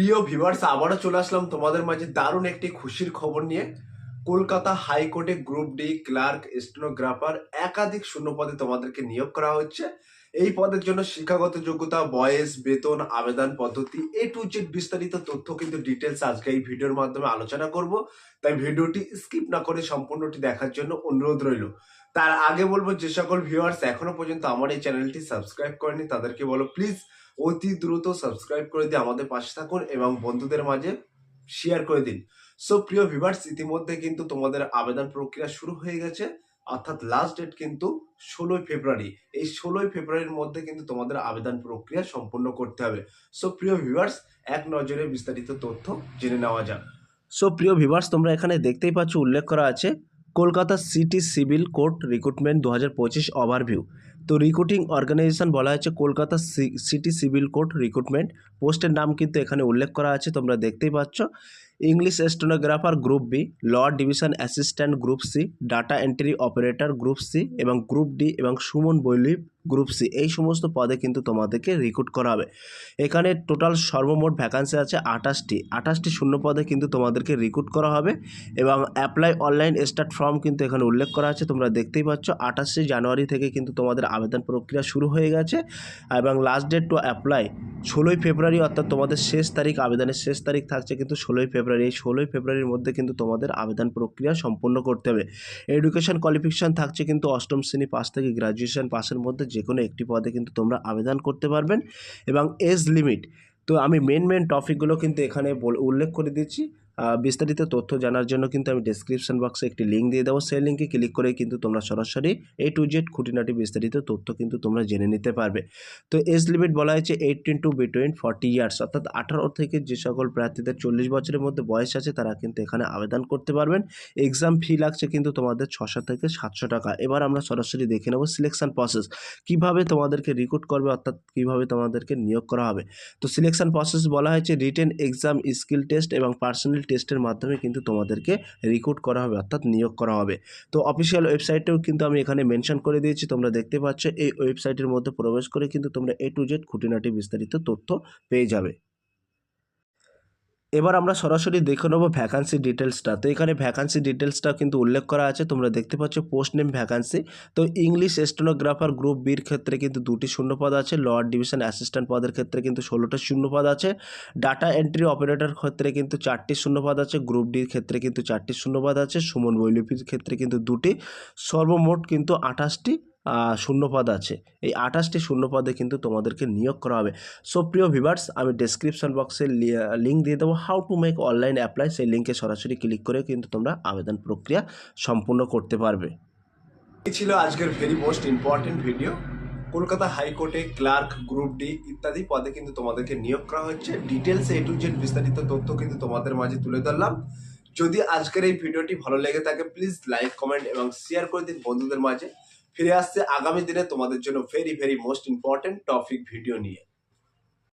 প্রিয় ভিভার্স আবারও চলে আসলাম তোমাদের মাঝে দারুণ একটি খুশির খবর নিয়ে। কলকাতা হাইকোর্টে গ্রুপ ডি ক্লার্ক স্টেনোগ্রাফার একাধিক শূন্যপদে তোমাদেরকে নিয়োগ করা হচ্ছে। এই পদের জন্য শিক্ষাগত যোগ্যতা, বয়স, বেতন, আবেদন পদ্ধতি এ টু জেড বিস্তারিত তথ্য কিন্তু ডিটেলস আজকে এই ভিডিওর মাধ্যমে আলোচনা করব। তাই ভিডিওটি স্কিপ না করে সম্পূর্ণটি দেখার জন্য অনুরোধ রইল। তার আগে বলব, যে সকল ভিউয়ার্স এখনও পর্যন্ত আমার এই চ্যানেলটি সাবস্ক্রাইব করেনি, তাদেরকে বলো প্লিজ অতি দ্রুত সাবস্ক্রাইব করে দিয়ে আমাদের পাশে থাকুন এবং বন্ধুদের মাঝে শেয়ার করে দিন। সো প্রিয় ভিভার্স ইতিমধ্যে কিন্তু তোমাদের আবেদন প্রক্রিয়া শুরু হয়ে গেছে। অর্থাৎ লাস্ট ডেট কিন্তু ষোলোই ফেব্রুয়ারি। এই ষোলোই ফেব্রুয়ারির মধ্যে কিন্তু তোমাদের আবেদন প্রক্রিয়া সম্পূর্ণ করতে হবে। সো প্রিয় ভিভার্স এক নজরে বিস্তারিত তথ্য জেনে নেওয়া যাক। সো প্রিয় ভিভার্স তোমরা এখানে দেখতেই পাচ্ছ, উল্লেখ করা আছে Kolkata city civil court recruitment দু হাজার পঁচিশ ওভারভিউ তো রিক্রুটিং অর্গানাইজেশন বলা হয়েছে Kolkata city civil court recruitment পোস্টের নাম কিন্তু এখানে উল্লেখ করা আছে, তোমরা দেখতেই পাচ্ছ। English stenographer group B L division assistant group C data entry operator group C এবং গ্রুপ ডি এবং সুমন বৈলি গ্রুপ সি এই সমস্ত পদে কিন্তু তোমাদেরকে রিক্রুট করা হবে। এখানে টোটাল সর্বমোট ভ্যাকান্সি আছে আঠাশটি। আঠাশটি শূন্য পদে কিন্তু তোমাদেরকে রিক্রুট করা হবে এবং অ্যাপ্লাই অনলাইন স্টার্ট ফর্ম কিন্তু এখানে উল্লেখ করা আছে। তোমরা দেখতেই পাচ্ছ, আঠাশে জানুয়ারি থেকে কিন্তু তোমাদের আবেদন প্রক্রিয়া শুরু হয়ে গেছে এবং লাস্ট ডেট টু অ্যাপ্লাই ষোলোই ফেব্রুয়ারি অর্থাৎ তোমাদের শেষ তারিখ, আবেদনের শেষ তারিখ থাকছে কিন্তু ষোলোই ফেব্রুয়ারি। এই ষোলোই ফেব্রুয়ারির মধ্যে কিন্তু তোমাদের আবেদন প্রক্রিয়া সম্পন্ন করতে হবে। এডুকেশন কোয়ালিফিকেশান থাকছে কিন্তু অষ্টম শ্রেণি পাশ থেকে গ্র্যাজুয়েশান পাশের মধ্যে যে কোনো একটি পদে কিন্তু তোমরা আবেদন করতে পারবেন। এবং এজ লিমিট তো আমি মেন মেন টপিকগুলো কিন্তু এখানে উল্লেখ করে দিচ্ছি। বিস্তারিত তথ্য জানার জন্য কিন্তু আমি ডেসক্রিপশন বক্সে একটি লিঙ্ক দিয়ে দেবো। সেই লিঙ্কে ক্লিক করে কিন্তু তোমরা সরাসরি এ টু জেড খুঁটিনাটি বিস্তারিত তথ্য কিন্তু তোমরা জেনে নিতে পারবে। তো এজ লিমিট বলা হয়েছে eighteen to between forty years অর্থাৎ আঠারো থেকে যে সকল প্রার্থীদের চল্লিশ বছরের মধ্যে বয়স আছে, তারা কিন্তু এখানে আবেদন করতে পারবেন। এক্সাম ফি লাগছে কিন্তু তোমাদের ছশো থেকে সাতশো টাকা। এবার আমরা সরাসরি দেখে নেব সিলেকশন প্রসেস কীভাবে তোমাদেরকে রিক্রুট করবে, অর্থাৎ কীভাবে তোমাদেরকে নিয়োগ করা হবে? তো সিলেকশন প্রসেস বলা হয়েছে রিটেন এক্সাম স্কিল টেস্ট এবং পার্সোনাল টেস্টের মাধ্যমে কিন্তু তোমাদেরকে রিক্রুট করা হবে, অর্থাৎ নিয়োগ করা হবে। তো অফিসিয়াল ওয়েবসাইটেও কিন্তু আমি এখানে মেনশন করে দিয়েছি, তোমরা দেখতে পাচ্ছ। এই ওয়েবসাইটের মধ্যে প্রবেশ করে কিন্তু তোমরা এ টু জেড খুঁটিনাটি বিস্তারিত তথ্য পেয়ে যাবে। এবার আমরা সরাসরি দেখে নেব ভ্যাকান্সি ডিটেলসটা তো এখানে ভ্যাকান্সি ডিটেলসটা কিন্তু উল্লেখ করা আছে, তোমরা দেখতে পাচ্ছ পোস্ট নেম ভ্যাকান্সি তো ইংলিশ স্টেনোগ্রাফার গ্রুপ বির ক্ষেত্রে কিন্তু দুটি শূন্যপদ আছে লোয়ার ডিভিশন অ্যাসিস্ট্যান্ট পদের ক্ষেত্রে কিন্তু ষোলোটা শূন্যপদ আছে। ডাটা এন্ট্রি অপারেটর ক্ষেত্রে কিন্তু চারটি শূন্যপদ আছে গ্রুপ ডির ক্ষেত্রে কিন্তু চারটি শূন্যপদ আছে, সুমন বৈলিপির ক্ষেত্রে কিন্তু দুটি। সর্বমোট কিন্তু আঠাশটি। শূন্যপদ আছে। এই আঠাশটি শূন্যপদে কিন্তু তোমাদেরকে নিয়োগ করা হবে। সো প্রিয় ভিভার্স আমি ডেসক্রিপশন বক্সে লিঙ্ক দিয়ে দেবো how to make online apply সেই লিঙ্কে সরাসরি ক্লিক করে কিন্তু তোমরা আবেদন প্রক্রিয়া সম্পূর্ণ করতে পারবে। এই ছিল আজকের very most important video Kolkata হাইকোর্টে ক্লার্ক গ্রুপ ডি ইত্যাদি পদে কিন্তু তোমাদেরকে নিয়োগ করা হচ্ছে। ডিটেলস এ টু জেড বিস্তারিত তথ্য কিন্তু তোমাদের মাঝে তুলে ধরলাম। যদি আজকের এই ভিডিওটি ভালো লেগে থাকে প্লিজ লাইক কমেন্ট এবং শেয়ার করে দিন বন্ধুদের মাঝে। ফিরে আসছে আগামী দিনে তোমাদের জন্য very very most important topic video নিয়ে।